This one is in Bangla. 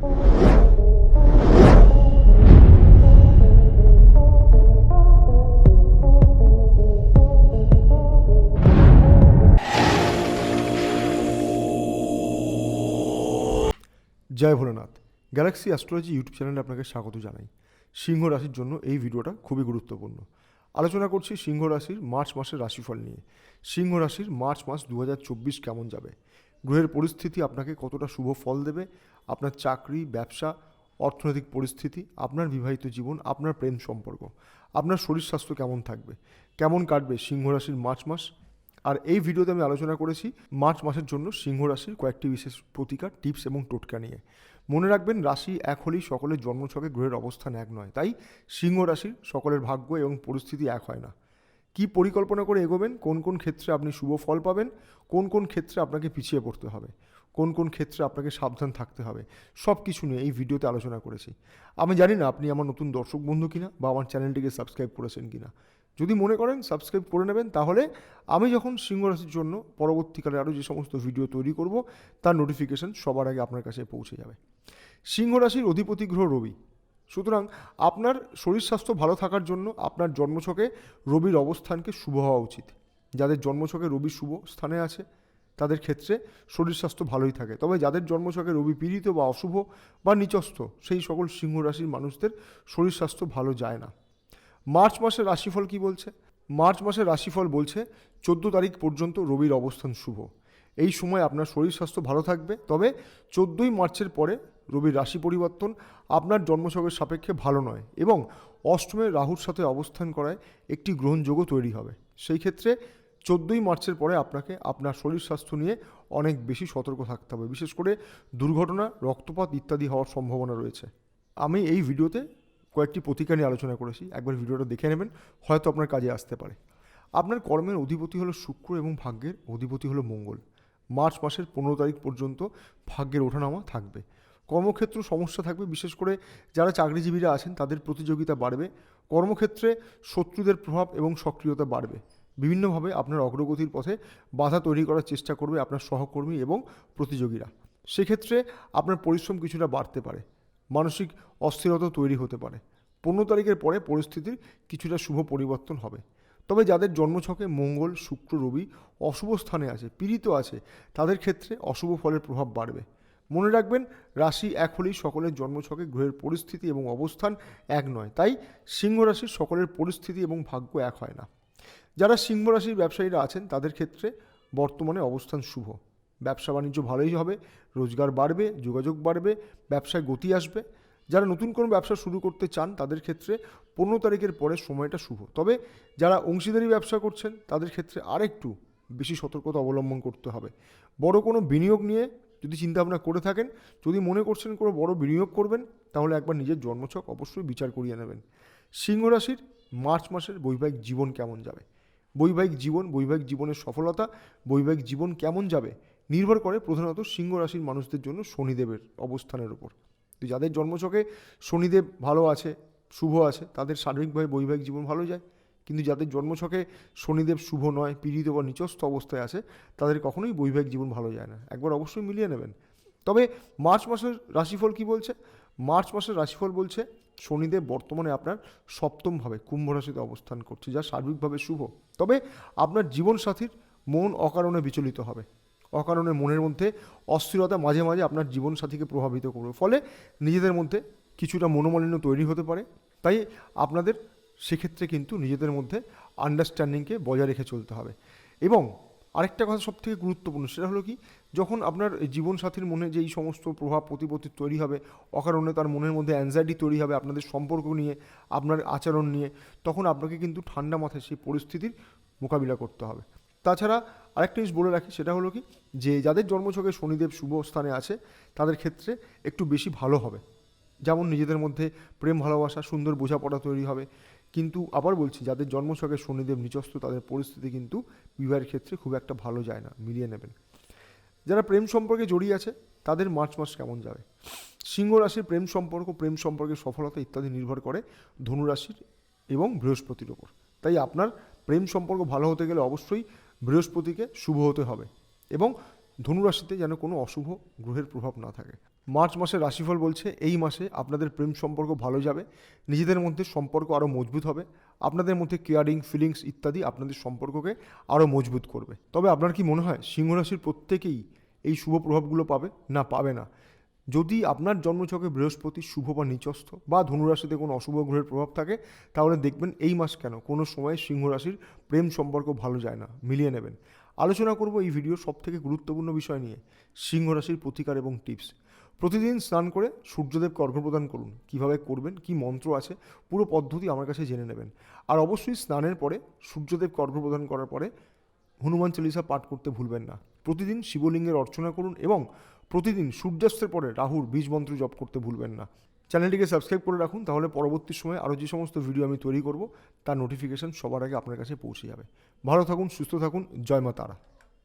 জয় ভোলেনাথ। গ্যালাক্সি অ্যাস্ট্রোলজি ইউটিউব চ্যানেলে আপনাকে স্বাগত জানাই। সিংহ রাশির জন্য এই ভিডিওটা খুবই গুরুত্বপূর্ণ। আলোচনা করছি সিংহ রাশির মার্চ মাসের রাশিফল নিয়ে। সিংহ রাশির মার্চ মাস দু হাজার চব্বিশ কেমন যাবে? গ্রহের পরিস্থিতি আপনাকে কতটা শুভ ফল দেবে? আপনার চাকরি, ব্যবসা, অর্থনৈতিক পরিস্থিতি, আপনার বিবাহিত জীবন, আপনার প্রেম সম্পর্ক, আপনার শরীর স্বাস্থ্য কেমন থাকবে, কেমন কাটবে সিংহ রাশির মার্চ মাস? আর এই ভিডিওতে আমি আলোচনা করেছি মার্চ মাসের জন্য সিংহ রাশির কয়েকটি বিশেষ প্রতিকার, টিপস এবং টোটকা নিয়ে। মনে রাখবেন, রাশি এক হলেই সকলের জন্মছকে গ্রহের অবস্থান এক নয়। তাই সিংহ রাশির সকলের ভাগ্য এবং পরিস্থিতি এক হয় না। কি পরিকল্পনা করে এগোবেন? কোন কোন ক্ষেত্রে আপনি শুভ ফল পাবেন? কোন কোন ক্ষেত্রে আপনাকে পিছিয়ে পড়তে হবে? কোন কোন ক্ষেত্রে আপনাকে সাবধান থাকতে হবে, সব কিছু নিয়ে এই ভিডিওতে আলোচনা করেছি। আমি জানি না আপনি আমার নতুন দর্শক বন্ধু কিনা বা আমার চ্যানেলটিকে সাবস্ক্রাইব করেছেন কিনা। যদি মনে করেন সাবস্ক্রাইব করে নেবেন, তাহলে আমি যখন সিংহ রাশির জন্য পরবর্তীকালে আরও যে সমস্ত ভিডিও তৈরি করব, তার নোটিফিকেশন সবার আগে আপনার কাছে পৌঁছে যাবে। সিংহ রাশির অধিপতি গ্রহ রবি। সুতরাং আপনার শরীর স্বাস্থ্য ভালো থাকার জন্য আপনার জন্মছকে রবির অবস্থানকে শুভ হওয়া উচিত। যাদের জন্মছকে রবি শুভ স্থানে আছে তাদের ক্ষেত্রে শরীর স্বাস্থ্য ভালোই থাকে। তবে যাদের জন্মছকে রবি পীড়িত বা অশুভ বা নিচস্থ, সেই সকল সিংহ রাশির মানুষদের শরীর স্বাস্থ্য ভালো যায় না। মার্চ মাসের রাশিফল কি বলছে? মার্চ মাসের রাশিফল বলছে, চোদ্দ তারিখ পর্যন্ত রবির অবস্থান শুভ। এই সময় আপনার শরীর স্বাস্থ্য ভালো থাকবে, তবে চোদ্দোই মার্চের পরে রবির রাশি পরিবর্তন আপনার জন্মছকের সাপেক্ষে ভালো নয় এবং অষ্টমে রাহুর সাথে অবস্থান করায় একটি গ্রহণযোগ্য তৈরি হবে। সেই ক্ষেত্রে চোদ্দোই মার্চের পরে আপনাকে আপনার শরীর স্বাস্থ্য নিয়ে অনেক বেশি সতর্ক থাকতে হবে। বিশেষ করে দুর্ঘটনা, রক্তপাত ইত্যাদি হওয়ার সম্ভাবনা রয়েছে। আমি এই ভিডিওতে কয়েকটি প্রতিকার নিয়ে আলোচনা করেছি। একবার ভিডিওটা দেখে নেবেন, হয়তো আপনার কাজে আসতে পারে। আপনার কর্মের অধিপতি হলো শুক্র এবং ভাগ্যের অধিপতি হলো মঙ্গল। মার্চ মাসের পনেরো তারিখ পর্যন্ত ভাগ্যের ওঠানামা থাকবে। কর্মক্ষেত্র সমস্যা থাকবে। বিশেষ করে যারা চাকরিজীবীরা আছেন, তাদের প্রতিযোগিতা বাড়বে। কর্মক্ষেত্রে শত্রুদের প্রভাব এবং সক্রিয়তা বাড়বে। বিভিন্নভাবে আপনার অগ্রগতির পথে বাধা তৈরি করার চেষ্টা করবে আপনার সহকর্মী এবং প্রতিযোগীরা। সেক্ষেত্রে আপনার পরিশ্রম কিছুটা বাড়তে পারে, মানসিক অস্থিরতা তৈরি হতে পারে। পনেরো তারিখের পরে পরিস্থিতির কিছুটা শুভ পরিবর্তন হবে। তবে যাদের জন্মছকে মঙ্গল, শুক্র, রবি অশুভ স্থানে আছে, পীড়িত আছে, তাদের ক্ষেত্রে অশুভ ফলের প্রভাব বাড়বে। মনে রাখবেন, রাশি এক হলেই সকলের জন্মছকে গ্রহের পরিস্থিতি এবং অবস্থান এক নয়। তাই সিংহ রাশির সকলের পরিস্থিতি এবং ভাগ্য এক হয় না। যারা সিংহ রাশির ব্যবসায়ীরা আছেন, তাদের ক্ষেত্রে বর্তমানে অবস্থান শুভ। ব্যবসা বাণিজ্য ভালোই হবে, রোজগার বাড়বে, যোগাযোগ বাড়বে, ব্যবসায় গতি আসবে। যারা নতুন কোনো ব্যবসা শুরু করতে চান, তাদের ক্ষেত্রে পনেরো তারিখের পরে সময়টা শুভ। তবে যারা অংশীদারি ব্যবসা করছেন, তাদের ক্ষেত্রে আরেকটু বেশি সতর্কতা অবলম্বন করতে হবে। বড় কোনো বিনিয়োগ নিয়ে যদি চিন্তাভাবনা করে থাকেন, যদি মনে করছেন কোনো বড় বিনিয়োগ করবেন, তাহলে একবার নিজের জন্মছক অবশ্যই বিচার করিয়ে নেবেন। সিংহ রাশির মার্চ মাসের বৈবাহিক জীবন কেমন যাবে? বৈবাহিক জীবন, বৈবাহিক জীবনের সফলতা, বৈবাহিক জীবন কেমন যাবে? নির্ভর করে প্রধানত সিংহ রাশির মানুষদের জন্য শনিদেবের অবস্থানের উপর। তো যাদের জন্মছকে শনিদেব ভালো আছে, শুভ আছে, তাদের শারীরিকভাবে বৈবাহিক জীবন ভালো যায়। কিন্তু যাদের জন্মছকে শনিদেব শুভ নয়, পীড়িত বা নিচস্থ অবস্থায় আছে, তাদের কখনোই বৈবাহিক জীবন ভালো যায় না। একবার অবশ্যই মিলিয়ে নেবেন। তবে মার্চ মাসের রাশিফল কি বলছে? মার্চ মাসের রাশিফল বলছে শনিদেব বর্তমানে আপনার সপ্তমভাবে কুম্ভ রাশিতে অবস্থান করছে, যা সার্বিকভাবে শুভ। তবে আপনার জীবনসাথীর মন অকারণে বিচলিত হবে। অকারণে মনের মধ্যে অস্থিরতা মাঝে মাঝে আপনার জীবনসাথীকে প্রভাবিত করবে। ফলে নিজেদের মধ্যে কিছুটা মনোমালিন্য তৈরি হতে পারে। তাই আপনাদের সেক্ষেত্রে কিন্তু নিজেদের মধ্যে আন্ডারস্ট্যান্ডিংকে বজায় রেখে চলতে হবে। এবং আরেকটা কথা সব থেকে গুরুত্বপূর্ণ, সেটা হলো কি, যখন আপনার জীবনসাথীর মনে যে এই সমস্ত প্রভাব প্রতিপত্তি তৈরি হবে, অকারণে তার মনের মধ্যে অ্যাংজাইটি তৈরি হবে আপনাদের সম্পর্ক নিয়ে, আপনার আচরণ নিয়ে, তখন আপনাকে কিন্তু ঠান্ডা মাথায় সেই পরিস্থিতির মোকাবিলা করতে হবে। তাছাড়া আরেকটা জিনিস বলে রাখি, সেটা হলো কি, যে যাদের জন্মছকে শনিদেব শুভ স্থানে আছে, তাদের ক্ষেত্রে একটু বেশি ভালো হবে। যেমন নিজেদের মধ্যে প্রেম ভালোবাসা, সুন্দর বোঝাপড়া তৈরি হবে কিন্তু আবার বলছি, যাদের জন্মছকে শনিদেব নিচস্থ তাদের পরিস্থিতি কিন্তু বিবাহের ক্ষেত্রে খুব একটা ভালো যায় না, মিলিয়ে নেবেন। যারা প্রেম সম্পর্কে জড়িয়ে আছে, তাদের মার্চ মাস কেমন যাবে? সিংহ রাশির প্রেম সম্পর্ক, প্রেম সম্পর্কের সফলতা ইত্যাদি নির্ভর করে ধনুরাশির এবং বৃহস্পতির ওপর তাই আপনার প্রেম সম্পর্ক ভালো হতে গেলে অবশ্যই বৃহস্পতিকে শুভ হতে হবে এবং ধনুরাশিতে যেন কোনো অশুভ গ্রহের প্রভাব না থাকে। মার্চ মাসের রাশিফল বলছে, এই মাসে আপনাদের প্রেম সম্পর্ক ভালো যাবে, নিজেদের মধ্যে সম্পর্ক আরও মজবুত হবে, আপনাদের মধ্যে কেয়ারিং ফিলিংস ইত্যাদি আপনাদের সম্পর্ককে আরও মজবুত করবে। তবে আপনার কি মনে হয়, সিংহ রাশির প্রত্যেকেই এই শুভ প্রভাবগুলো পাবে না পাবে না? যদি আপনার জন্মছকে বৃহস্পতি শুভ বা নিচস্থ বা ধনুরাশিতে কোনো অশুভ গ্রহের প্রভাব থাকে, তাহলে দেখবেন এই মাস কেন? কোনো সময় সিংহ রাশির প্রেম সম্পর্ক ভালো যায় না, মিলিয়ে নেবেন। আলোচনা করব এই ভিডিওর সবথেকে গুরুত্বপূর্ণ বিষয় নিয়ে, সিংহ রাশির প্রতিকার এবং টিপস। প্রতিদিন স্নান করে সূর্যদেবকে অর্ঘ্য প্রদান করুন। কীভাবে করবেন? কি মন্ত্র আছে? পুরো পদ্ধতি আমার কাছে জেনে নেবেন। আর অবশ্যই স্নানের পরে সূর্যদেবকে অর্ঘ্য প্রদান করার পরে হনুমান চালিসা পাঠ করতে ভুলবেন না। প্রতিদিন শিবলিঙ্গের অর্চনা করুন এবং প্রতিদিন সূর্যাস্তের পরে রাহুর বীজ মন্ত্র জপ করতে ভুলবেন না। চ্যানেলটিকে সাবস্ক্রাইব করে রাখুন, তাহলে পরবর্তী সময়ে আরও যে সমস্ত ভিডিও আমি তৈরি করব, তার নোটিফিকেশন সবার আগে আপনার কাছে পৌঁছে যাবে। ভালো থাকুন, সুস্থ থাকুন, জয় মা তারা।